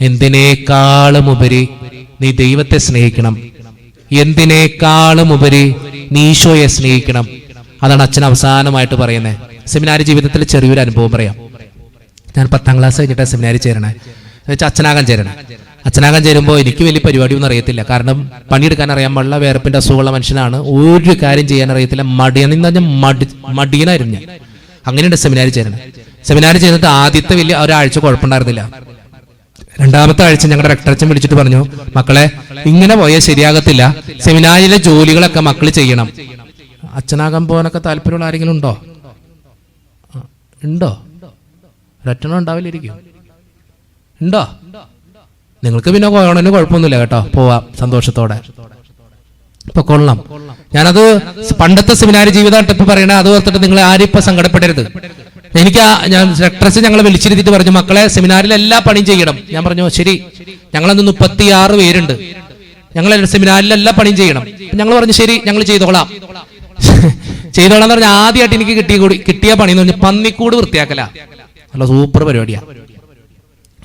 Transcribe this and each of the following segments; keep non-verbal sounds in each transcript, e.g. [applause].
എന്തിനേക്കാളും ഉപരി നീ ദൈവത്തെ സ്നേഹിക്കണം. എന്തിനേക്കാളും ഉപരി നീ ഈശോയെ സ്നേഹിക്കണം. അതാണ് അച്ഛൻ അവസാനമായിട്ട് പറയുന്നത് സെമിനാരി ജീവിതത്തിൽ ചെറിയൊരു അനുഭവം പറയാം. ഞാൻ പത്താം ക്ലാസ് കഴിഞ്ഞിട്ട് സെമിനാരി ചേരണേ. എന്നുവെച്ചാൽ അച്ഛനാകാൻ ചേരണേ. അച്ഛനാകാൻ ചേരുമ്പോൾ എനിക്ക് വലിയ പരിപാടിയൊന്നും അറിയത്തില്ല. കാരണം പണിയെടുക്കാൻ അറിയാൻ പാടില്ല. വേർപ്പിന്റെ അസുഖമുള്ള മനുഷ്യനാണ്. ഒരു കാര്യം ചെയ്യാൻ അറിയത്തില്ല. മടിയെന്ന് പറഞ്ഞാൽ മടി മടിയനായിരുന്നു ഞാൻ. അങ്ങനെയുണ്ട് സെമിനാരി ചേരണേ. സെമിനാരി ചേർന്നിട്ട് ആദ്യത്തെ വലിയ ഒരാഴ്ച കുഴപ്പമുണ്ടായിരുന്നില്ല. രണ്ടാമത്തെ ആഴ്ച ഞങ്ങളുടെ റെക്ടറച്ചൻ വിളിച്ചിട്ട് പറഞ്ഞു മക്കളെ ഇങ്ങനെ പോയാൽ ശരിയാകത്തില്ല. സെമിനാരിലെ ജോലികളൊക്കെ മക്കൾ ചെയ്യണം. അച്ഛനാകാൻ പോകാനൊക്കെ താല്പര്യമുള്ള ആരെങ്കിലും ഉണ്ടോ? ഉണ്ടോ? ഒരൊറ്റണം ഉണ്ടാവില്ലിരിക്കും ഉണ്ടോ? നിങ്ങൾക്ക് പിന്നെ കോണന് കുഴപ്പമൊന്നുമില്ല കേട്ടോ. പോവാം സന്തോഷത്തോടെ. ഇപ്പൊ കൊള്ളാം. ഞാനത് പണ്ടത്തെ സെമിനാരി ജീവിതമായിട്ട് ഇപ്പൊ പറയണേ അത് ഓർത്തിട്ട് നിങ്ങൾ ആരും ഇപ്പൊ സങ്കടപ്പെടരുത്. എനിക്ക് ഞാൻ സെക്രട്ടറി ഞങ്ങളെ വിളിച്ചിരുത്തിട്ട് പറഞ്ഞു മക്കളെ സെമിനാറിൽ എല്ലാ പണിയും ചെയ്യണം. ഞാൻ പറഞ്ഞു ശരി. ഞങ്ങളന്ന് മുപ്പത്തിയാറ് പേരുണ്ട്. ഞങ്ങൾ സെമിനാറിൽ എല്ലാ പണിയും ചെയ്യണം. ഞങ്ങൾ പറഞ്ഞു ശരി ഞങ്ങൾ ചെയ്തോളാം. [laughs] ചെയ്തോളാം എന്ന് ആദ്യമായിട്ട് എനിക്ക് കിട്ടിയ കൂടി കിട്ടിയ പണി എന്ന് പറഞ്ഞാൽ പന്നിക്കൂട് വൃത്തിയാക്കല. നല്ല സൂപ്പർ പരിപാടിയാ.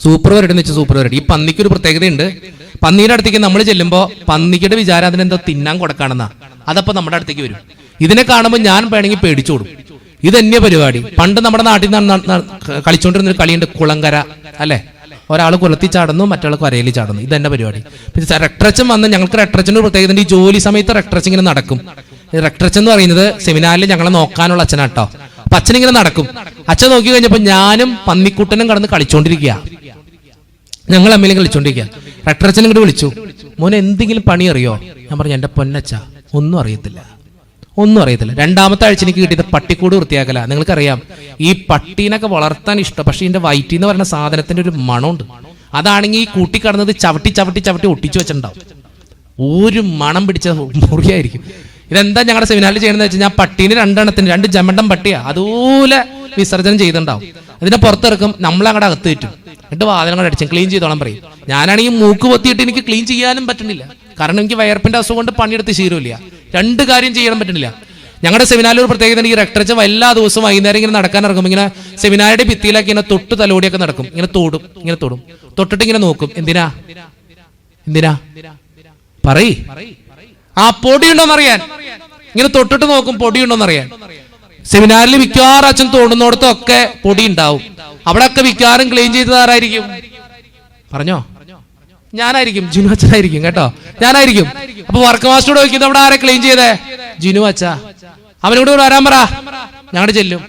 സൂപ്പർ പരിപാടി എന്ന് വെച്ചാൽ സൂപ്പർ പരിപാടി. ഈ പന്നിക്ക് ഒരു പ്രത്യേകതയുണ്ട്. പന്നീയുടെ അടുത്തേക്ക് നമ്മൾ ചെല്ലുമ്പോൾ പന്നിയുടെ വിചാരം അതിനെന്തോ തിന്നാൻ കൊടുക്കാണെന്നാ. അതപ്പോ നമ്മുടെ അടുത്തേക്ക് വരും. ഇതിനെ കാണുമ്പോൾ ഞാൻ വേണമെങ്കിൽ പേടിച്ചോടും ഇത് തന്നെ പരിപാടി. പണ്ട് നമ്മുടെ നാട്ടിൽ നിന്ന് ന- ന- കളിച്ചോണ്ടിരുന്ന ഒരു കളിയുണ്ട് കുളങ്കര അല്ലെ? ഒരാൾ കുലത്തി ചാടുന്നു മറ്റൊരാൾ കരയിൽ ചാടുന്നു. ഇത് തന്നെ പരിപാടി. പിന്നെ റെക്ട്രച്ചും വന്ന് ഞങ്ങൾക്ക് റെക്ടറച്ചന്റെ ഒരു പ്രത്യേകത ഈ ജോലി സമയത്ത് റെക്ട്രച്ച് ഇങ്ങനെ നടക്കും. റെക്ട്രച്ച് എന്ന് പറയുന്നത് സെമിനാറിൽ ഞങ്ങളെ നോക്കാനുള്ള അച്ഛനാട്ടോ. അപ്പൊ അച്ഛനിങ്ങനെ നടക്കും. അച്ഛൻ നോക്കി കഴിഞ്ഞപ്പോൾ ഞാനും പന്നിക്കുട്ടനും കടന്ന് കളിച്ചോണ്ടിരിക്കുക ഞങ്ങൾ അമ്മയിലും കളിച്ചോണ്ടിരിക്കുക റെക്ട്രച്ചനും ഇങ്ങോട്ട് വിളിച്ചു. മോനെ എന്തെങ്കിലും പണി അറിയോ ഞാൻ പറഞ്ഞു എന്റെ പൊന്നച്ച ഒന്നും അറിയത്തില്ല. ഒന്നും അറിയത്തില്ല. രണ്ടാമത്തെ ആഴ്ച എനിക്ക് കിട്ടിയത് പട്ടിക്കൂട് വൃത്തിയാക്കല. നിങ്ങൾക്കറിയാം ഈ പട്ടീനൊക്കെ വളർത്താൻ ഇഷ്ടം. പക്ഷെ ഇതിന്റെ വയറ്റി എന്ന് പറയുന്ന സാധനത്തിന്റെ ഒരു മണമുണ്ട്. അതാണെങ്കിൽ ഈ കൂട്ടിക്കടന്നത് ചവിട്ടി ചവിട്ടി ചവിട്ടി ഒട്ടിച്ചു വെച്ചിട്ടുണ്ടാവും. ഒരു മണം പിടിച്ച മുറിയായിരിക്കും. ഇതെന്താ ഞങ്ങളുടെ സെമിനാറിൽ ചെയ്യണമെന്ന് വെച്ചാൽ ഞാൻ പട്ടീന് രണ്ടെണ്ണത്തിന് രണ്ട് ജമണ്ടം പട്ടിയാ. അതുപോലെ വിസർജനം ചെയ്തിട്ടുണ്ടാവും. അതിനെ പുറത്തിറക്കും നമ്മളങ്ങടെ അകത്ത് കയറ്റും. എന്നിട്ട് വാതിലങ്ങൾ അടിച്ചും ക്ലീൻ ചെയ്തോളാൻ പറയും. ഞാനാണെങ്കിൽ മൂക്ക് പൊത്തിയിട്ട് എനിക്ക് ക്ലീൻ ചെയ്യാനും പറ്റുന്നില്ല. കാരണം എനിക്ക് വയർപ്പിന്റെ അസുഖം കൊണ്ട് പണിയെടുത്ത് ശീലമില്ല. രണ്ട് കാര്യം ചെയ്യാൻ പറ്റുന്നില്ല. ഞങ്ങളുടെ സെമിനാറിൽ ഒരു പ്രത്യേകത ഈ റെക്ടറച്ച എല്ലാ ദിവസവും വൈകുന്നേരം ഇങ്ങനെ നടക്കാൻ ഇറങ്ങും ഇങ്ങനെ സെമിനാരുടെ ഭിത്തിയിലൊക്കെ ഇങ്ങനെ തൊട്ട് തലോടിയൊക്കെ നടക്കും. ഇങ്ങനെ തോടും ഇങ്ങനെ തോടും. തൊട്ടിട്ട് ഇങ്ങനെ നോക്കും. എന്തിനാ? എന്തിനാ? പറയ്. ആ പൊടിയുണ്ടോന്ന് അറിയാൻ ഇങ്ങനെ തൊട്ടിട്ട് നോക്കും പൊടിയുണ്ടോന്ന് അറിയാൻ സെമിനാറിൽ മിക്കവാറും അച്ഛൻ തോണ്ടുന്നിടത്തൊക്കെ പൊടി ഉണ്ടാവും അവിടെയൊക്കെ മിക്കവാറും ക്ലീൻ ചെയ്തത് ആരായിരിക്കും പറഞ്ഞോ? ഞാനായിരിക്കും. ജിനു അച്ഛനായിരിക്കും കേട്ടോ. ഞാനായിരിക്കും. അപ്പൊ വർക്ക് മാസ്റ്ററോട് ചോദിക്കുന്നത് അവിടെ ആരെ ക്ലീൻ ചെയ്തേ? ജിനു അച്ഛ. അവനോട് വരാൻ പറ. ഞങ്ങളുടെ ചെല്ലും.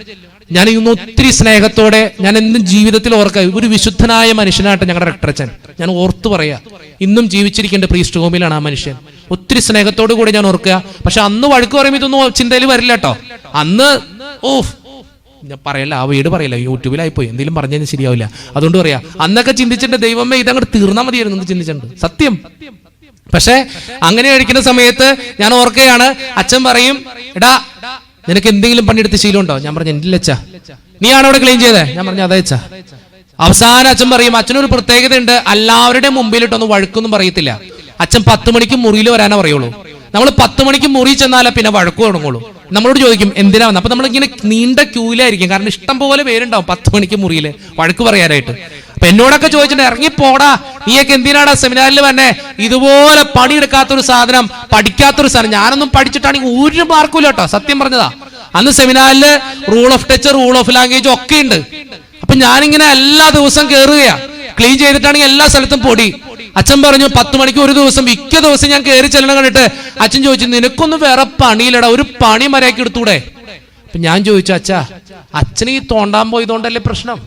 ഞാൻ ഇന്ന് ഒത്തിരി സ്നേഹത്തോടെ ഞാൻ എന്നും ജീവിതത്തിൽ ഓർക്ക. ഒരു വിശുദ്ധനായ മനുഷ്യനായിട്ട് ഞങ്ങളുടെ റെക്ടറച്ചൻ ഞാൻ ഓർത്തു പറയാ. ഇന്നും ജീവിച്ചിരിക്കേണ്ട പ്രീസ്റ്റ് ഹോമിലാണ് ആ മനുഷ്യൻ. ഒത്തിരി സ്നേഹത്തോടു കൂടി ഞാൻ ഓർക്കുക പക്ഷെ അന്ന് വഴക്ക് പറയുമ്പോൾ ഇതൊന്നും ചിന്തയിൽ വരില്ല കേട്ടോ. അന്ന് ഓഫ് ഞാൻ പറയല്ല ആ വീട് പറയല്ല യൂട്യൂബിലായി പോയി എന്തെങ്കിലും പറഞ്ഞു കഴിഞ്ഞാൽ ശരിയാവില്ല. അതുകൊണ്ട് പറയാ അന്നൊക്കെ ചിന്തിച്ചിട്ട് ദൈവമേ ഇതങ്ങോട്ട് തീർന്നാൽ മതിയായിരുന്നു എന്ന് ചിന്തിച്ചിട്ടുണ്ട്. സത്യം. പക്ഷെ അങ്ങനെ കഴിക്കുന്ന സമയത്ത് ഞാൻ ഓർക്കുകയാണ് അച്ഛൻ പറയും എടാ നിനക്ക് എന്തെങ്കിലും പണിയെടുത്ത് ശീലമുണ്ടോ? ഞാൻ പറഞ്ഞു എന്റെ അച്ഛാ. നീയാണ് അവിടെ ക്ലീൻ ചെയ്തേ? ഞാൻ പറഞ്ഞു അതെ അച്ഛ. അവസാനം അച്ഛൻ പറയും അച്ഛനൊരു പ്രത്യേകത ഉണ്ട് എല്ലാവരുടെയും മുമ്പിലിട്ടൊന്നും വഴക്കൊന്നും പറയത്തില്ല. അച്ഛൻ പത്ത് മണിക്ക് മുറിയിൽ വരാനേ പറയുള്ളൂ. നമ്മൾ പത്ത് മണിക്ക് മുറി ചെന്നാലേ പിന്നെ വഴക്ക് തുടങ്ങുള്ളൂ. നമ്മളോട് ചോദിക്കും എന്തിനാ വന്നത് അപ്പൊ നമ്മളിങ്ങനെ നീണ്ട ക്യൂലായിരിക്കും കാരണം ഇഷ്ടം പോലെ പേരുണ്ടാവും പത്ത് മണിക്ക് മുറിയിൽ വഴക്ക് പറയാനായിട്ട്. അപ്പൊ എന്നോടൊക്കെ ചോദിച്ചിട്ടുണ്ട് ഇറങ്ങി പോടാ. നീയൊക്കെ എന്തിനാടാ സെമിനാറിൽ വന്നെ? ഇതുപോലെ പണിയെടുക്കാത്തൊരു സാധനം പഠിക്കാത്തൊരു സാധനം. ഞാനൊന്നും പഠിച്ചിട്ടാണെങ്കിൽ ഒരു മാർക്കും കേട്ടോ സത്യം പറഞ്ഞതാ. അന്ന് സെമിനാറിൽ rule of touch rule of language ഒക്കെ ഉണ്ട്. അപ്പൊ ഞാനിങ്ങനെ എല്ലാ ദിവസം കയറുകയാ ക്ലീൻ ചെയ്തിട്ടാണെങ്കിൽ എല്ലാ സ്ഥലത്തും പൊടി. അച്ഛൻ പറഞ്ഞു പത്ത് മണിക്ക് ഒരു ദിവസം മിക്ക ദിവസം ഞാൻ കയറി ചെല്ലണം കണ്ടിട്ട്. അച്ഛൻ ചോദിച്ചു നിനക്കൊന്നും വേറെ പണിയില്ലടാ ഒരു പണി മരയാക്കി എടുത്തൂടെ? ഞാൻ ചോദിച്ചു അച്ഛാ അച്ഛന് ഈ തോണ്ടാൻ പോയതുകൊണ്ടല്ലേ പ്രശ്നം?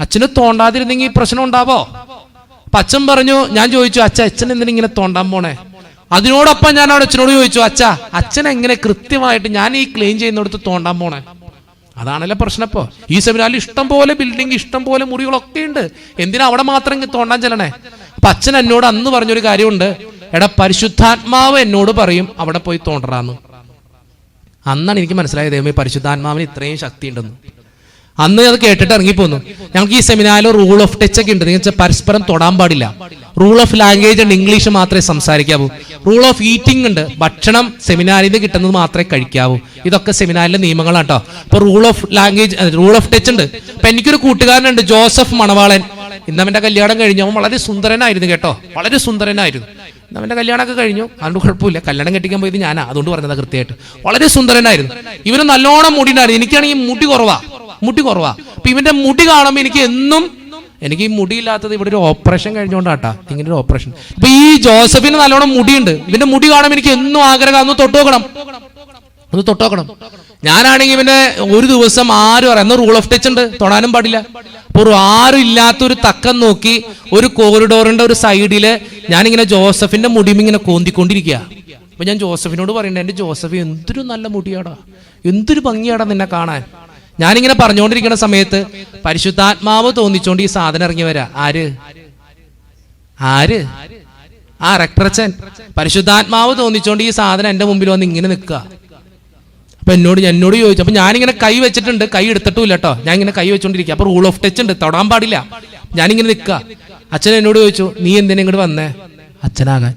അച്ഛന് തോണ്ടാതിരുന്നെങ്കിൽ ഈ പ്രശ്നം ഉണ്ടാവോ? അപ്പൊ അച്ഛൻ പറഞ്ഞു ഞാൻ ചോദിച്ചു അച്ഛ അച്ഛൻ എന്തിനാ ഇങ്ങനെ തോണ്ടാൻ പോണേ? അതിനോടൊപ്പം ഞാൻ അവിടെ അച്ഛനോട് ചോദിച്ചു അച്ഛ അച്ഛൻ എങ്ങനെ കൃത്യമായിട്ട് ഞാൻ ഈ ക്ലീൻ ചെയ്യുന്നിടത്ത് തോണ്ടാൻ പോണേ? അതാണല്ലോ പ്രശ്നം ഇപ്പോൾ ഈ സെമിനാറിൽ ഇഷ്ടം പോലെ ബിൽഡിംഗ് ഇഷ്ടം പോലെ മുറികളൊക്കെ ഉണ്ട്. എന്തിനാ അവിടെ മാത്രം തോണ്ടാൻ ചെല്ലണേ? അപ്പൊ അച്ഛൻ എന്നോട് അന്ന് പറഞ്ഞൊരു കാര്യമുണ്ട്. എടാ പരിശുദ്ധാത്മാവ് എന്നോട് പറയും അവിടെ പോയി തോണ്ടറാന്ന്. അന്നാണ് എനിക്ക് മനസ്സിലായത് ദൈവമേ പരിശുദ്ധാത്മാവിന് ഇത്രയും ശക്തി ഉണ്ടെന്ന് അന്ന് അത് കേട്ടിട്ട് ഇറങ്ങിപ്പോന്നു. ഞങ്ങൾക്ക് ഈ സെമിനാറിൽ റൂൾ ഓഫ് ടച്ച് ഒക്കെ ഉണ്ട്. എന്ന് വെച്ചാൽ പരസ്പരം തൊടാൻ പാടില്ല. റൂൾ ഓഫ് ലാംഗ്വേജ് ഉണ്ട്. ഇംഗ്ലീഷ് മാത്രമേ സംസാരിക്കാവൂ. റൂൾ ഓഫ് ഈറ്റിംഗ് ഉണ്ട്. ഭക്ഷണം സെമിനാറിൽ നിന്ന് കിട്ടുന്നത് മാത്രമേ കഴിക്കാവൂ. ഇതൊക്കെ സെമിനാറിലെ നിയമങ്ങളാണ് കേട്ടോ അപ്പൊ rule of language rule of touch ഉണ്ട്. അപ്പൊ എനിക്കൊരു കൂട്ടുകാരനുണ്ട്. ജോസഫ് മണവാളൻ. ഇന്നവന്റെ കല്യാണം കഴിഞ്ഞു. അവൻ വളരെ സുന്ദരനായിരുന്നു കേട്ടോ. വളരെ സുന്ദരനായിരുന്നു. ഇന്ന് കല്യാണമൊക്കെ കഴിഞ്ഞു. അതുകൊണ്ട് കുഴപ്പമില്ല. കല്യാണം കെട്ടിക്കാൻ പോയത് ഞാനാ. അതുകൊണ്ട് പറഞ്ഞതാ കൃത്യമായിട്ട്. വളരെ സുന്ദരനായിരുന്നു. ഇവന് നല്ലോണം മുടി ഉണ്ടായിരുന്നു എനിക്കാണെങ്കിൽ മുടി കുറവാ. മുടി കുറവാ. അപ്പൊ ഇവന്റെ മുടി കാണുമ്പോൾ എനിക്ക് എന്നും എനിക്ക് ഈ മുടിയില്ലാത്തത് ഇവിടെ ഒരു ഓപ്പറേഷൻ കഴിഞ്ഞുകൊണ്ടാട്ടാ ഇങ്ങനെ ഒരു ഓപ്പറേഷൻ ഇപ്പൊ ഈ ജോസഫിന് നല്ലോണം മുടിയുണ്ട്. ഇവന്റെ മുടി കാണുമ്പോൾ എനിക്ക് എന്നും ആഗ്രഹം ഒന്ന് തൊട്ട് നോക്കണം. ഒന്ന് തൊട്ടോക്കണം ഞാനാണെങ്കിൽ ഇവന്റെ ഒരു ദിവസം ആരും അറിയാം. റൂൾ ഓഫ് ടച്ച് ഉണ്ട്? തൊടാനും പാടില്ല. അപ്പൊ ഒരു ആരും ഇല്ലാത്തൊരു തക്കം നോക്കി ഒരു കോറിഡോറിന്റെ ഒരു സൈഡിൽ ഞാനിങ്ങനെ ജോസഫിന്റെ മുടിയും ഇങ്ങനെ കോന്തിക്കൊണ്ടിരിക്കുക അപ്പൊ ഞാൻ ജോസഫിനോട് പറയണ്ട എന്റെ ജോസഫ് എന്തൊരു നല്ല മുടിയാടാ. എന്തൊരു ഭംഗിയാടാ നിന്നെ കാണാൻ. ഞാനിങ്ങനെ പറഞ്ഞുകൊണ്ടിരിക്കുന്ന സമയത്ത് പരിശുദ്ധാത്മാവ് തോന്നിച്ചോണ്ട് ഈ സാധനം ഇറങ്ങി വരാ. ആര്? ആര്? ആ റക്ടറച്ചൻ പരിശുദ്ധാത്മാവ് തോന്നിച്ചോണ്ട് ഈ സാധനം എന്റെ മുമ്പിൽ വന്ന് ഇങ്ങനെ നിൽക്കുക. അപ്പൊ എന്നോട് എന്നോട് ചോദിച്ചു. അപ്പൊ ഞാനിങ്ങനെ കൈ വെച്ചിട്ടുണ്ട്. കൈ എടുത്തിട്ടുമില്ല കേട്ടോ. ഞാൻ ഇങ്ങനെ കൈ വെച്ചോണ്ടിരിക്കുക. അപ്പൊ റൂൾ ഓഫ് ടച്ച് ഉണ്ട്. തൊടാൻ പാടില്ല. ഞാനിങ്ങനെ നിൽക്കുക. അച്ഛൻ എന്നോട് ചോദിച്ചു നീ എന്തിനാ ഇങ്ങോട്ട് വന്നേ? അച്ഛനാകാൻ.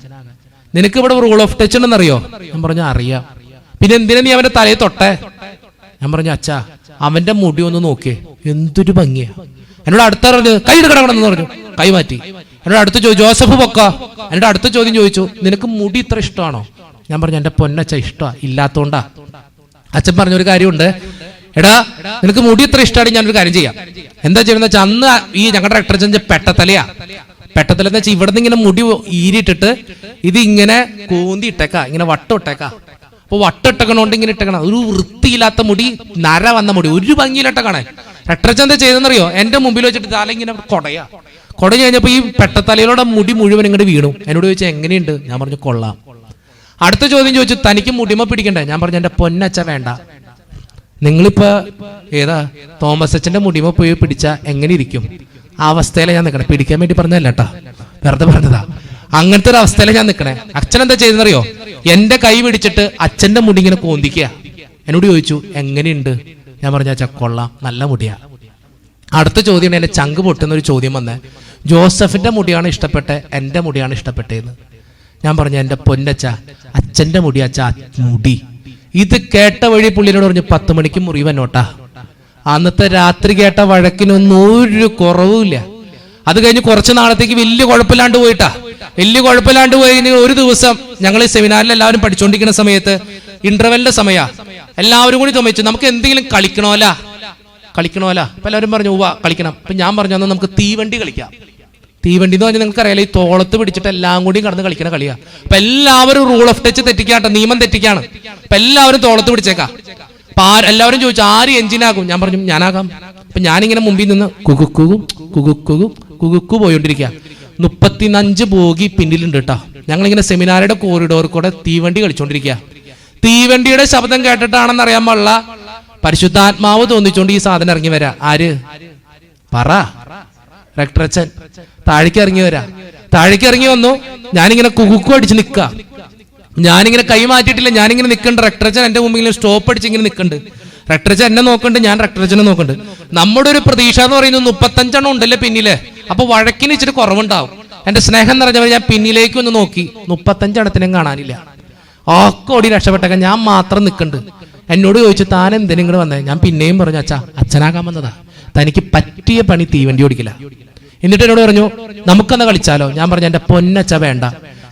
നിനക്ക് ഇവിടെ റൂൾ ഓഫ് ടച്ച് ഉണ്ടെന്നറിയോ? ഞാൻ പറഞ്ഞു അറിയാം. പിന്നെ എന്തിനാ നീ അവന്റെ തലയെ തൊട്ടേ? ഞാൻ പറഞ്ഞു അച്ഛാ അവന്റെ മുടി ഒന്ന് നോക്കിയേ. എന്തൊരു ഭംഗിയാ. എന്നോട് അടുത്ത പറഞ്ഞു കൈ എടുക്കണം എന്ന് പറഞ്ഞു. കൈ മാറ്റി. എന്നോട് അടുത്ത് ചോദിച്ചു ജോസഫ് പൊക്ക. എന്നോട് അടുത്ത ചോദ്യം ചോദിച്ചു നിനക്ക് മുടി ഇത്ര ഇഷ്ടമാണോ? ഞാൻ പറഞ്ഞു എന്റെ പൊന്നച്ച ഇഷ്ടമാ ഇല്ലാത്തോണ്ടാ. അച്ഛൻ പറഞ്ഞൊരു കാര്യമുണ്ട്. എടാ നിനക്ക് മുടി ഇത്ര ഇഷ്ടമാണ് ഞാനൊരു കാര്യം ചെയ്യാം. എന്താ ചെയ്യുന്നത് വെച്ചാൽ അന്ന് ഈ ഞങ്ങളുടെ റെക്ടർജന്റെ പെട്ടത്തലയാ. പെട്ടത്തല എന്ന് വെച്ചാൽ ഇവിടെ നിന്ന് ഇങ്ങനെ മുടി ഈരിട്ടിട്ട് ഇത് ഇങ്ങനെ കൂന്തി ഇട്ടേക്കാ ഇങ്ങനെ വട്ടം ഇട്ടേക്കാ. അപ്പൊ വട്ടിട്ടക്കണോണ്ട് ഇങ്ങനെ ഇട്ടക്കണം ഒരു വൃത്തിയില്ലാത്ത മുടി നര വന്ന മുടി ഒരു ഭംഗിയിലിട്ട കാണാൻ എന്താ ചെയ്തെന്നറിയോ? എന്റെ മുമ്പിൽ വെച്ചിട്ട് തല ഇങ്ങനെ കൊടയാ. കൊടഞ്ഞു കഴിഞ്ഞപ്പോ ഈ പെട്ടത്തലയിലൂടെ മുടി മുഴുവൻ ഇങ്ങോട്ട് വീണു. എന്നോട് ചോദിച്ചാൽ എങ്ങനെയുണ്ട്? ഞാൻ പറഞ്ഞു കൊള്ളാം. അടുത്ത ചോദ്യം ചോദിച്ചു തനിക്ക് മുടിമ പിടിക്കണ്ടേ? ഞാൻ പറഞ്ഞു എന്റെ പൊന്നച്ച വേണ്ട. നിങ്ങളിപ്പോ ഏതാ തോമസ് അച്ഛന്റെ മുടിമ പോയി പിടിച്ച എങ്ങനെ ഇരിക്കും? ആ അവസ്ഥയിലെ ഞാൻ നിൽക്കണേ പിടിക്കാൻ വേണ്ടി പറഞ്ഞല്ലേട്ടാ വെറുതെ പറഞ്ഞതാ. അങ്ങനത്തെ ഒരു അവസ്ഥയിലെ ഞാൻ നിൽക്കണേ അച്ഛൻ എന്താ ചെയ്തെന്നറിയോ എന്റെ കൈ പിടിച്ചിട്ട് അച്ഛന്റെ മുടി ഇങ്ങനെ കോന്തിക്കുക. എന്നോട് ചോദിച്ചു എങ്ങനെയുണ്ട്? ഞാൻ പറഞ്ഞ കൊള്ളാം നല്ല മുടിയാ. അടുത്ത ചോദ്യം എന്റെ ചങ്ക് പൊട്ടുന്ന ഒരു ചോദ്യം വന്നേ ജോസഫിന്റെ മുടിയാണ് ഇഷ്ടപ്പെട്ട എന്റെ മുടിയാണ് ഇഷ്ടപ്പെട്ടതെന്ന് ഞാൻ പറഞ്ഞു എന്റെ പൊന്നച്ച അച്ഛന്റെ മുടി അച്ഛ മുടി. ഇത് കേട്ട വഴി പുള്ളിനോട് പറഞ്ഞു പത്ത് മണിക്ക് മുറിവനോട്ടാ അന്നത്തെ രാത്രി കേട്ട വഴക്കിനൊന്നും ഒരു കുറവുമില്ല. അത് കഴിഞ്ഞ് കുറച്ച് നാളത്തേക്ക് വലിയ കുഴപ്പമില്ലാണ്ട് പോയിട്ടാ. വലിയ കുഴപ്പമില്ലാണ്ട് പോയി ഒരു ദിവസം ഞങ്ങൾ ഈ സെമിനാറിൽ എല്ലാവരും പഠിച്ചുകൊണ്ടിരിക്കുന്ന സമയത്ത് ഇന്റർവെല്ലിന്റെ സമയ. എല്ലാവരും കൂടി ചോദിച്ചു നമുക്ക് എന്തെങ്കിലും കളിക്കണമല്ല കളിക്കണമല്ല അപ്പൊ എല്ലാവരും പറഞ്ഞു ഉവ്വ കളിക്കണം. അപ്പൊ ഞാൻ പറഞ്ഞു എന്നാൽ നമുക്ക് തീവണ്ടി കളിക്കാം. തീവണ്ടി എന്ന് പറഞ്ഞാൽ നിങ്ങൾക്ക് അറിയാലോ ഈ തോളത്ത് പിടിച്ചിട്ട് എല്ലാം കൂടി കടന്ന് കളിക്കണ കളിയാ. അപ്പൊ എല്ലാവരും റൂൾ ഓഫ് ടച്ച് തെറ്റിക്കാട്ടെ നിയമം തെറ്റിക്കാണ്. അപ്പൊ എല്ലാവരും തോളത്ത് പിടിച്ചേക്കാം. അപ്പൊ എല്ലാവരും ചോദിച്ചു ആര് എഞ്ചിനാകും? ഞാൻ പറഞ്ഞു ഞാനാകാം. അപ്പൊ ഞാനിങ്ങനെ മുമ്പിൽ നിന്ന് കുകുക്കുകും കുകുക്കുകും. കുകുക്കു പോയോണ്ടിരിക്കുക മുപ്പത്തിനഞ്ച് ബോഗി പിന്നിലുണ്ട് കേട്ടോ ഞങ്ങളിങ്ങനെ സെമിനാറുടെ കോറിഡോർ കൂടെ തീവണ്ടി കളിച്ചോണ്ടിരിക്കുക തീവണ്ടിയുടെ ശബ്ദം കേട്ടിട്ടാണെന്ന് അറിയാൻ പാടില്ല. പരിശുദ്ധാത്മാവ് തോന്നിച്ചോണ്ട് ഈ സാധനം ഇറങ്ങി വരാ. ആര്? പറ. റെക്ടറച്ചൻ താഴേക്ക് ഇറങ്ങി വരാ. താഴേക്ക് ഇറങ്ങി വന്നു. ഞാനിങ്ങനെ കുകുക്കു അടിച്ച് നിക്ക. ഞാനിങ്ങനെ കൈ മാറ്റിയിട്ടില്ല. ഞാനിങ്ങനെ നിൽക്കുന്നുണ്ട് റെക്ടറച്ചൻ എന്റെ മുമ്പിൽ സ്റ്റോപ്പ് അടിച്ച് ഇങ്ങനെ നിൽക്കുന്നുണ്ട് റെക്ടറച്ചൻ എന്നെ നോക്കുന്നുണ്ട് ഞാൻ റെക്ടറച്ചനെ നോക്കുന്നുണ്ട് നമ്മുടെ ഒരു പ്രതീക്ഷ എന്ന് പറയുന്നത് മുപ്പത്തഞ്ചെണ്ണം ഉണ്ടല്ലേ പിന്നിലെ? അപ്പൊ വഴക്കിന് ഇച്ചിരി കുറവുണ്ടാവും. എന്റെ സ്നേഹം നിറഞ്ഞവർ ഞാൻ പിന്നിലേക്ക് ഒന്ന് നോക്കി. മുപ്പത്തഞ്ചെണ്ണത്തിനും കാണാനില്ല. ഒക്കെ ഓടി രക്ഷപ്പെട്ടേക്ക ഞാൻ മാത്രം നിൽക്കുന്നുണ്ട് എന്നോട് ചോദിച്ചു താൻ എന്തിനും ഇങ്ങോട്ട് വന്നേ? ഞാൻ പിന്നെയും പറഞ്ഞു അച്ഛാ അച്ഛനാകാൻ വന്നതാ. തനിക്ക് പറ്റിയ പണി തീവണ്ടി ഓടിക്കില്ല. എന്നിട്ട് എന്നോട് പറഞ്ഞു നമുക്കെന്നാ കളിച്ചാലോ? ഞാൻ പറഞ്ഞു എന്റെ പൊന്നച്ച വേണ്ട.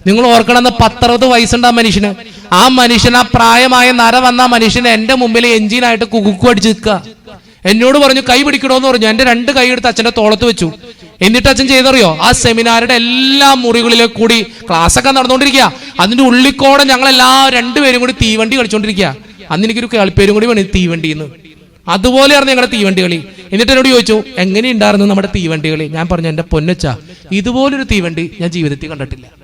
നിങ്ങൾ ഓർക്കണമെന്ന് പത്തറുപത് വയസ്സുണ്ട് ആ മനുഷ്യന്. ആ മനുഷ്യൻ ആ പ്രായമായ നര വന്ന ആ മനുഷ്യന് എന്റെ മുമ്പിൽ എഞ്ചിനായിട്ട് കുകുക്കു അടിച്ച് നിൽക്കുക. എന്നോട് പറഞ്ഞു കൈ പിടിക്കണോന്ന് പറഞ്ഞു. എന്റെ രണ്ട് കൈ എടുത്ത് അച്ഛന്റെ തോളത്ത് വെച്ചു. എന്നിട്ട് അച്ഛൻ ചെയ്തറിയോ? ആ സെമിനാറുടെ എല്ലാ മുറികളിലേക്ക് കൂടി ക്ലാസ് ഒക്കെ നടന്നുകൊണ്ടിരിക്കുക. അതിന്റെ ഉള്ളിക്കോടെ ഞങ്ങൾ എല്ലാ രണ്ടുപേരും കൂടി തീവണ്ടി കളിച്ചോണ്ടിരിക്കുക. അന്ന് എനിക്കൊരു കേൾപ്പേരും കൂടി വേണം തീവണ്ടി എന്ന് അതുപോലെയായിരുന്നു ഞങ്ങളുടെ തീവണ്ടി കളി. എന്നിട്ട് എന്നോട് ചോദിച്ചു എങ്ങനെയുണ്ടായിരുന്നു നമ്മുടെ തീവണ്ടി കളി? ഞാൻ പറഞ്ഞു എന്റെ പൊന്നച്ച ഇതുപോലൊരു തീവണ്ടി ഞാൻ ജീവിതത്തിൽ കണ്ടിട്ടില്ല.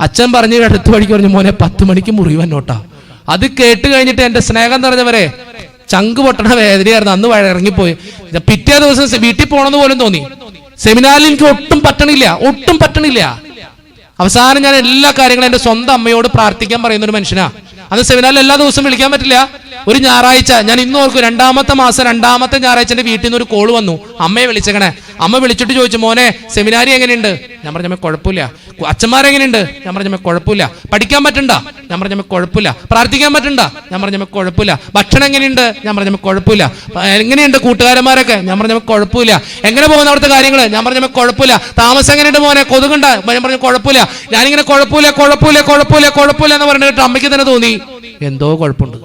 അച്ഛൻ പറഞ്ഞു അടുത്ത വഴിക്ക് പറഞ്ഞു മോനെ പത്ത് മണിക്ക് മുറിവൻ നോട്ടാ അത് കേട്ട് കഴിഞ്ഞിട്ട് എന്റെ സ്നേഹം നിറഞ്ഞവരെ ചങ്ക് പൊട്ടണ വേദനയായിരുന്നു. അന്ന് വഴ- ഇറങ്ങിപ്പോയി. ഇത് പിറ്റേ ദിവസം വീട്ടിൽ പോണെന്ന് പോലും തോന്നി. സെമിനാറിൽ എനിക്ക് ഒട്ടും പറ്റണില്ല ഒട്ടും പറ്റണില്ല. അവസാനം ഞാൻ എല്ലാ കാര്യങ്ങളും എന്റെ സ്വന്തം അമ്മയോട് പ്രാർത്ഥിക്കാൻ പറയുന്ന ഒരു മനുഷ്യനാ. അന്ന് സെമിനാറിൽ എല്ലാ ദിവസവും വിളിക്കാൻ പറ്റില്ല. ഒരു ഞായറാഴ്ച ഞാൻ ഇന്ന് ഓർക്കും രണ്ടാമത്തെ മാസം രണ്ടാമത്തെ ഞായറാഴ്ച എന്റെ വീട്ടിൽ നിന്ന് ഒരു കോൾ വന്നു. അമ്മയെ വിളിച്ചേക്കണേ. അമ്മ വിളിച്ചിട്ട് ചോദിച്ചു മോനെ സെമിനാരി എങ്ങനെയുണ്ട്? ഞാൻ പറഞ്ഞമ്മ കുഴപ്പമില്ല. അച്ഛന്മാരെങ്ങനെയുണ്ട് ഞാൻ പറഞ്ഞമ്മ കുഴപ്പമില്ല. പഠിക്കാൻ പറ്റണ്ട? ഞാൻ പറഞ്ഞ കുഴപ്പമില്ല. പ്രാർത്ഥിക്കാൻ പറ്റണ്ട? ഞാൻ പറഞ്ഞമ്മ കുഴപ്പമില്ല. ഭക്ഷണം എങ്ങനെയുണ്ട്? ഞാൻ പറഞ്ഞ കുഴപ്പമില്ല. എങ്ങനെയുണ്ട് കൂട്ടുകാരന്മാരൊക്കെ? ഞാൻ പറഞ്ഞ കുഴപ്പമില്ല. എങ്ങനെ പോകുന്ന അവിടുത്തെ കാര്യങ്ങൾ ഞാൻ പറഞ്ഞമ്മ കുഴപ്പമില്ല. താമസം എങ്ങനെയുണ്ട് മോനെ? കൊതുകുണ്ട്. ഞാൻ പറഞ്ഞ കുഴപ്പമില്ല. ഞാനിങ്ങനെ കുഴപ്പമില്ല കുഴപ്പമില്ല കുഴപ്പമില്ല കുഴപ്പമില്ല എന്ന് പറഞ്ഞിട്ട് അമ്മയ്ക്ക് തന്നെ തോന്നി. എന്തോ കുഴപ്പമുണ്ട്.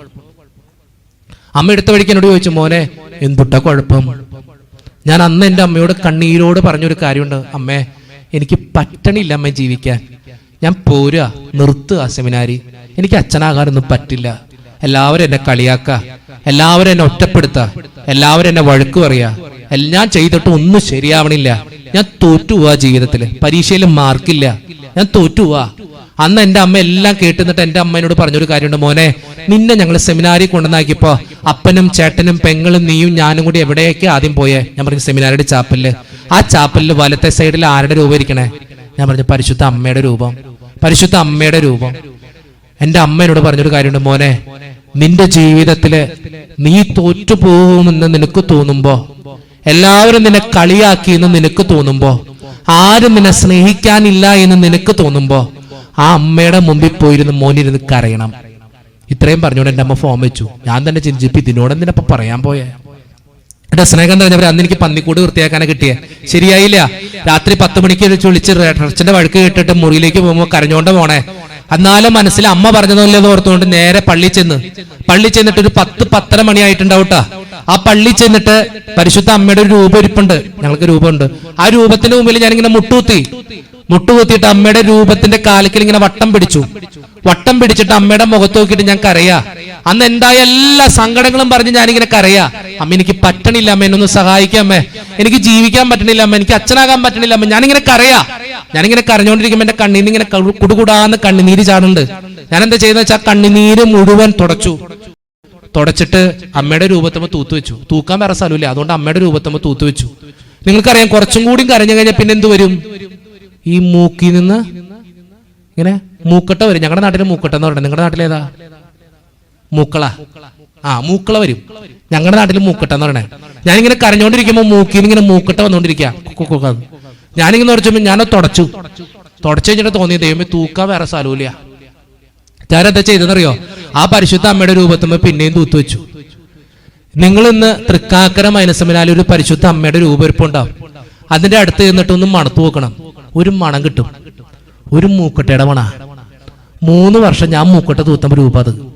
അമ്മ എടുത്ത വഴിക്ക് എന്നോട് ചോദിച്ചു മോനെ എന്തുട്ടാ കുഴപ്പം? ഞാൻ അന്ന് എന്റെ അമ്മയോട് കണ്ണീരോട് പറഞ്ഞൊരു കാര്യമുണ്ട്. അമ്മേ എനിക്ക് പറ്റണില്ല അമ്മ ജീവിക്കാൻ. ഞാൻ പോരുക നിർത്തുക സെമിനാരി. എനിക്ക് അച്ഛനാകാനൊന്നും പറ്റില്ല. എല്ലാവരും എന്നെ കളിയാക്ക എല്ലാവരും എന്നെ ഒറ്റപ്പെടുത്ത എല്ലാവരും എന്നെ വഴക്ക് പറയാ എൽ- ഞാൻ ചെയ്തിട്ട് ഒന്നും ശരിയാവണില്ല. ഞാൻ തോറ്റുപോവാ ജീവിതത്തിൽ പരീക്ഷയിൽ മാർക്കില്ല. ഞാൻ തോറ്റു പോവാ അന്ന് എന്റെ അമ്മ എല്ലാം കേട്ടുന്നിട്ട് എന്റെ അമ്മയോട് പറഞ്ഞൊരു കാര്യമുണ്ട് മോനെ. നിന്നെ ഞങ്ങൾ സെമിനാരി കൊണ്ടുവന്നാക്കിയപ്പോ അപ്പനും ചേട്ടനും പെങ്ങളും നീയും ഞാനും കൂടി എവിടെയൊക്കെ ആദ്യം പോയേ? ഞാൻ പറഞ്ഞു സെമിനാരിയുടെ ചാപ്പലിൽ. ആ ചാപ്പലിൽ വലത്തെ സൈഡിൽ ആരുടെ രൂപം ഇരിക്കണേ? ഞാൻ പറഞ്ഞു പരിശുദ്ധ അമ്മയുടെ രൂപം. പരിശുദ്ധ അമ്മയുടെ രൂപം. എന്റെ അമ്മ എന്നോട് പറഞ്ഞൊരു കാര്യമുണ്ട് മോനെ നിന്റെ ജീവിതത്തിൽ നീ തോറ്റു പോകുമെന്ന് നിനക്ക് തോന്നുമ്പോ എല്ലാവരും നിന്നെ കളിയാക്കി എന്ന് നിനക്ക് തോന്നുമ്പോ ആരും നിന്നെ സ്നേഹിക്കാനില്ല എന്ന് നിനക്ക് തോന്നുമ്പോ ആ അമ്മയുടെ മുമ്പിൽ പോയിരുന്ന് മോനിരുന്ന് കരയണം. ഇത്രയും പറഞ്ഞോണ്ട് എന്റെ അമ്മ ഫോം വെച്ചു. ഞാൻ തന്നെ ചിന്തിച്ചപ്പോ ഇതിനോട് എന്തിനപ്പൊ പറയാൻ പോയേ? എന്റെ സ്നേഹം പറഞ്ഞവർ അന്ന് എനിക്ക് പന്നിക്കൂട് വൃത്തിയാക്കാനെ കിട്ടിയേ. ശരിയായില്ല. രാത്രി പത്ത് മണിക്ക് വിളിച്ച് റച്ചന്റെ വഴക്ക് കേട്ടിട്ട് മുറിയിലേക്ക് പോകുമ്പോൾ കരഞ്ഞോണ്ട് പോണേ എന്നാലും മനസ്സിൽ അമ്മ പറഞ്ഞതല്ലേ ഓർത്തുകൊണ്ട് നേരെ പള്ളി ചെന്ന്. പള്ളി ചെന്നിട്ട് ഒരു പത്ത് പത്തര മണിയായിട്ടുണ്ടാവട്ടാ ആ പള്ളി ചെന്നിട്ട് പരിശുദ്ധ അമ്മയുടെ ഒരു രൂപം ഇരിപ്പുണ്ട്. ഞങ്ങൾക്ക് രൂപമുണ്ട്. ആ രൂപത്തിന്റെ മുമ്പിൽ ഞാനിങ്ങനെ മുട്ടുകുത്തി. മുട്ടുകുത്തിയിട്ട് അമ്മയുടെ രൂപത്തിന്റെ കാലിക്കൽ ഇങ്ങനെ വട്ടം പിടിച്ചു. വട്ടം പിടിച്ചിട്ട് അമ്മയുടെ മുഖത്ത് നോക്കിയിട്ട് ഞാൻ കരയാ. അന്ന് എന്തായ എല്ലാ സങ്കടങ്ങളും പറഞ്ഞ് ഞാനിങ്ങനെ കരയാ. അമ്മ എനിക്ക് പറ്റണില്ല അമ്മ എന്നൊന്ന് സഹായിക്കാം അമ്മേ. എനിക്ക് ജീവിക്കാൻ പറ്റണില്ല അമ്മ. എനിക്ക് അച്ഛനാകാൻ പറ്റണില്ല അമ്മ. ഞാനിങ്ങനെ കരയാ. ഞാനിങ്ങനെ കരഞ്ഞോണ്ടിരിക്കുമ്പോ എന്റെ കണ്ണീന്ന് ഇങ്ങനെ കുടുകുടാന്ന് കണ്ണുനീര് ചാടുന്നുണ്ട്. ഞാൻ എന്താ ചെയ്യുന്ന വെച്ചാൽ കണ്ണുനീര് മുഴുവൻ തുടച്ചു. തുടച്ചിട്ട് അമ്മയുടെ രൂപത്തമ്മ തൂത്തു വെച്ചു. തൂക്കാൻ വേറെ സ്ഥലമില്ല. അതുകൊണ്ട് അമ്മയുടെ രൂപത്തമ്മ തൂത്തു വെച്ചു. നിങ്ങൾക്കറിയാം കുറച്ചും കൂടി കരഞ്ഞു കഴിഞ്ഞാൽ പിന്നെ എന്ത് വരും? ഈ മൂക്കിൽ നിന്ന് ഇങ്ങനെ മൂക്കട്ട വരും. ഞങ്ങളുടെ നാട്ടിൽ മൂക്കട്ട എന്ന് നിങ്ങളുടെ നാട്ടിലേതാ മൂക്കള. ആ മൂക്കള വരും. ഞങ്ങളുടെ നാട്ടിൽ മൂക്കട്ട എന്ന് ഞാനിങ്ങനെ കരഞ്ഞോണ്ടിരിക്കുമ്പോ മൂക്കിൽ നിന്ന് ഇങ്ങനെ മൂക്കട്ട വന്നോണ്ടിരിക്കുക ഞാനിങ്ങനെ തുടച്ചപ്പോ ഞാനത് തുടച്ചു. തുടച്ചു കഴിഞ്ഞിട്ട് തോന്നി ദൈവമേ തൂക്കാൻ വേറെ സ്ഥലമില്ല ഞാനെന്താ ചെയ്തെന്നറിയോ ആ പരിശുദ്ധ അമ്മയുടെ രൂപത്തുമ്പോ പിന്നെയും തൂത്ത് വെച്ചു. നിങ്ങൾ ഇന്ന് തൃക്കാക്കര മൈനസമിനാലി ഒരു പരിശുദ്ധ അമ്മയുടെ രൂപരിപ്പുണ്ടാവും അതിന്റെ അടുത്ത് ചെന്നിട്ട് ഒന്ന് മണത്തു നോക്കണം. ഒരു മണം കിട്ടും. ഒരു മൂക്കട്ടയുടെ മണ മൂന്ന് വർഷം ഞാൻ മൂക്കട്ട തൂത്തം രൂപ അത്.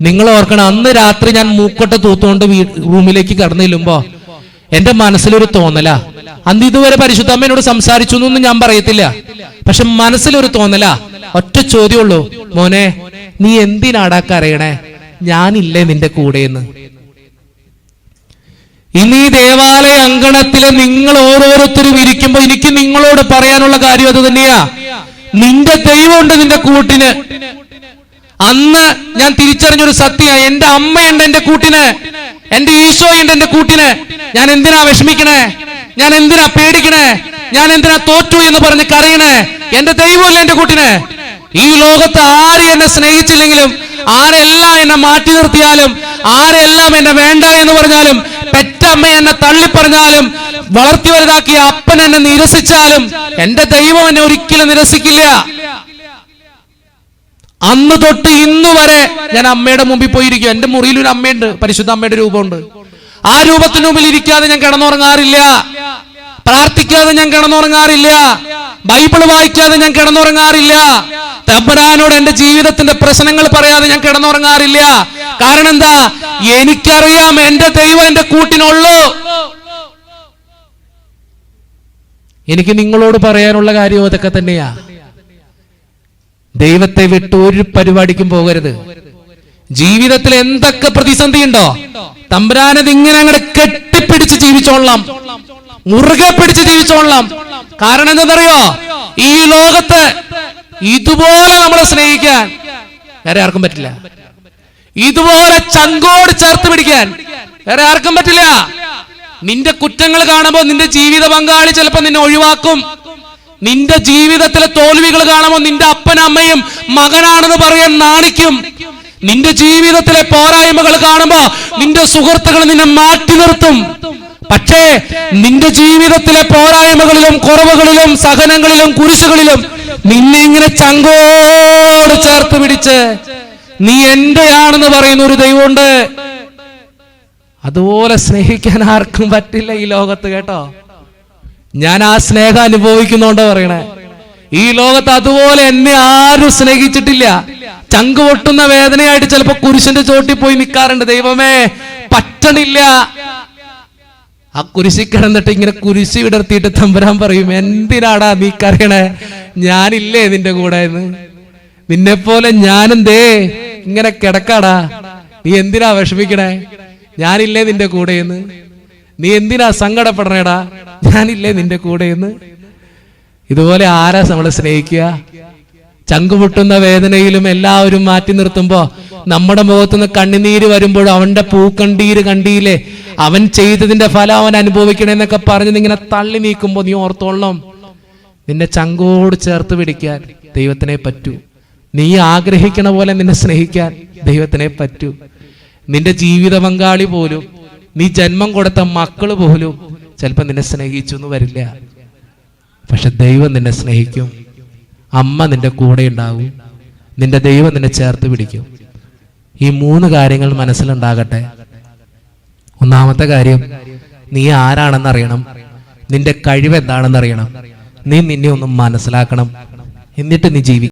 നിങ്ങൾ ഓർക്കണം അന്ന് രാത്രി ഞാൻ മൂക്കട്ട തൂത്തുകൊണ്ട് റൂമിലേക്ക് കടന്നു ചെല്ലുമ്പോ എന്റെ മനസ്സിലൊരു തോന്നല. അന്ന് ഇതുവരെ പരിശുദ്ധ അമ്മയോട് സംസാരിച്ചു എന്നൊന്നും ഞാൻ പറയത്തില്ല. പക്ഷെ മനസ്സിലൊരു തോന്നല. ഒറ്റ ചോദ്യമുള്ളൂ മോനെ നീ എന്തിനാടാ കരയണേ? ഞാനില്ലേ നിന്റെ കൂടെയെന്ന്. ഇനി ദേവാലയ അങ്കണത്തിൽ നിങ്ങൾ ഓരോരുത്തരും ഇരിക്കുമ്പോ എനിക്ക് നിങ്ങളോട് പറയാനുള്ള കാര്യം അത് തന്നെയാ. നിന്റെ ദൈവമുണ്ട് നിന്റെ കൂട്ടിന്. അന്ന് ഞാൻ തിരിച്ചറിഞ്ഞൊരു സത്യ എന്റെ അമ്മയുണ്ട് എന്റെ കൂട്ടിന്. എന്റെ ഈശോയുണ്ട് എന്റെ കൂട്ടിന്. ഞാൻ എന്തിനാ വിഷമിക്കണേ? ഞാൻ എന്തിനാ പേടിക്കണേ? ഞാൻ എന്തിനാ തോറ്റു എന്ന് പറഞ്ഞ് കരയണേ? എന്റെ ദൈവമല്ല എന്റെ കൂട്ടിന്. ഈ ലോകത്ത് ആര് എന്നെ സ്നേഹിച്ചില്ലെങ്കിലും ആരെല്ലാം എന്നെ മാറ്റി നിർത്തിയാലും ആരെല്ലാം എന്നെ വേണ്ട എന്ന് പറഞ്ഞാലും പെറ്റമ്മ എന്നെ തള്ളിപ്പറഞ്ഞാലും വളർത്തി വലുതാക്കിയ അപ്പൻ എന്നെ നിരസിച്ചാലും എന്റെ ദൈവം എന്നെ ഒരിക്കലും നിരസിക്കില്ല. അന്ന് തൊട്ട് ഇന്ന് വരെ ഞാൻ അമ്മയുടെ മുമ്പിൽ പോയിരിക്കും. എന്റെ മുറിയിൽ ഒരു അമ്മയുണ്ട് പരിശുദ്ധ അമ്മയുടെ രൂപമുണ്ട്. ആ രൂപത്തിന് മുമ്പിൽ ഇരിക്കാതെ ഞാൻ കിടന്നുറങ്ങാറില്ല. പ്രാർത്ഥിക്കാതെ ഞാൻ കിടന്നുറങ്ങാറില്ല. ബൈബിൾ വായിക്കാതെ ഞാൻ കിടന്നുറങ്ങാറില്ല. തമ്പുരാനോട് എന്റെ ജീവിതത്തിന്റെ പ്രശ്നങ്ങൾ പറയാതെ ഞാൻ കിടന്നുറങ്ങാറില്ല. കാരണം എന്താ? എനിക്കറിയാം എന്റെ ദൈവം എന്റെ കൂട്ടിനുള്ളൂ. എനിക്ക് നിങ്ങളോട് പറയാനുള്ള കാര്യം അതൊക്കെ തന്നെയാ. ദൈവത്തെ വിട്ട് ഒരു പരിപാടിക്കും പോകരുത്. ജീവിതത്തിൽ എന്തൊക്കെ പ്രതിസന്ധി ഉണ്ടോ തമ്പുരാനത് ഇങ്ങനെ അങ്ങോട്ട് കെട്ടിപ്പിടിച്ച് ജീവിച്ചോളാം. മുറുകെ പിടിച്ച് ജീവിച്ചോളാം. കാരണം എന്താണെന്നറിയോ? ഈ ലോകത്ത് ഇതുപോലെ നമ്മളെ സ്നേഹിക്കാൻ വേറെ ആർക്കും പറ്റില്ല. ഇതുപോലെ ചങ്കോട് ചേർത്ത് പിടിക്കാൻ. വേറെ ആർക്കും പറ്റില്ല. നിന്റെ കുറ്റങ്ങൾ കാണുമ്പോൾ നിന്റെ ജീവിത പങ്കാളി ചിലപ്പോൾ നിന്നെ ഒഴിവാക്കും. നിന്റെ ജീവിതത്തിലെ തോൽവികൾ കാണുമ്പോൾ നിന്റെ അപ്പനമ്മയും മകനാണെന്ന് പറയാൻ നാണിക്കും. നിന്റെ ജീവിതത്തിലെ പോരായ്മകൾ കാണുമ്പോ നിന്റെ സുഹൃത്തുക്കൾ നിന്നെ മാറ്റി നിർത്തും. പക്ഷേ നിന്റെ ജീവിതത്തിലെ പോരായ്മകളിലും കുറവുകളിലും സഹനങ്ങളിലും കുരിശുകളിലും നിന്നെ ഇങ്ങനെ ചങ്കോട് ചേർത്ത് പിടിച്ച് നീ എന്റെയാണെന്ന് പറയുന്ന ഒരു ദൈവമുണ്ട്. അതുപോലെ സ്നേഹിക്കാൻ ആർക്കും പറ്റില്ല ഈ ലോകത്ത് കേട്ടോ. ഞാൻ ആ സ്നേഹം അനുഭവിക്കുന്നോണ്ട് പറയണേ. ഈ ലോകത്ത് അതുപോലെ എന്നെ ആരും സ്നേഹിച്ചിട്ടില്ല. ചങ്ക് പൊട്ടുന്ന വേദനയായിട്ട് ചിലപ്പോ കുരിശിന്റെ ചോട്ടിൽ പോയി നിൽക്കാറുണ്ട് ദൈവമേ പറ്റണില്ല. ആ കുരിശി കിടന്നിട്ട് ഇങ്ങനെ കുരിശി വിടർത്തിയിട്ട് തമ്പുരാൻ പറയും എന്തിനാടാ നീ കരയണേ? ഞാനില്ലേ നിന്റെ കൂടെ എന്ന്? നിന്നെ പോലെ ഞാനും ദേ ഇങ്ങനെ കിടക്കാടാ. നീ എന്തിനാ വിഷമിക്കണേ? ഞാനില്ലേ നിന്റെ കൂടെ എന്ന് നീ എന്തിനാ സങ്കടപ്പെടണേടാ? ഞാനില്ലേ നിന്റെ കൂടെ എന്ന് ഇതുപോലെ ആരാ നമ്മളെ സ്നേഹിക്കുക? ചങ്കുപൊട്ടുന്ന വേദനയിലും എല്ലാവരും മാറ്റി നിർത്തുമ്പോ നമ്മുടെ മുഖത്തുനിന്ന് കണ്ണുനീര് വരുമ്പോൾ അവന്റെ പൂക്കണ്ടീര് കണ്ടിയില്ലേ അവൻ ചെയ്തതിന്റെ ഫലം അവൻ അനുഭവിക്കണേന്നൊക്കെ പറഞ്ഞ് ഇങ്ങനെ തള്ളി നീക്കുമ്പോ നീ ഓർത്തോളണം. നിന്നെ ചങ്കോട് ചേർത്ത് പിടിക്കാൻ ദൈവത്തിനെ പറ്റൂ. നീ ആഗ്രഹിക്കണ പോലെ നിന്നെ സ്നേഹിക്കാൻ ദൈവത്തിനെ പറ്റൂ. നിന്റെ ജീവിത പങ്കാളി പോലും നീ ജന്മം കൊടുത്ത മക്കൾ പോലും ചിലപ്പോ നിന്നെ സ്നേഹിച്ചു എന്ന് വരില്ല. പക്ഷെ ദൈവം നിന്നെ സ്നേഹിക്കും. അമ്മ നിന്റെ കൂടെ ഉണ്ടാവും. നിന്റെ ദൈവം നിന്നെ ചേർത്ത് പിടിക്കും. ഈ മൂന്ന് കാര്യങ്ങൾ മനസ്സിലുണ്ടാകട്ടെ. ഒന്നാമത്തെ കാര്യം നീ ആരാണെന്ന് അറിയണം. നിന്റെ കഴിവ് എന്താണെന്ന് അറിയണം. നീ നിന്നെ ഒന്ന് മനസ്സിലാക്കണം. എന്നിട്ട് നീ ജീവിക്കണം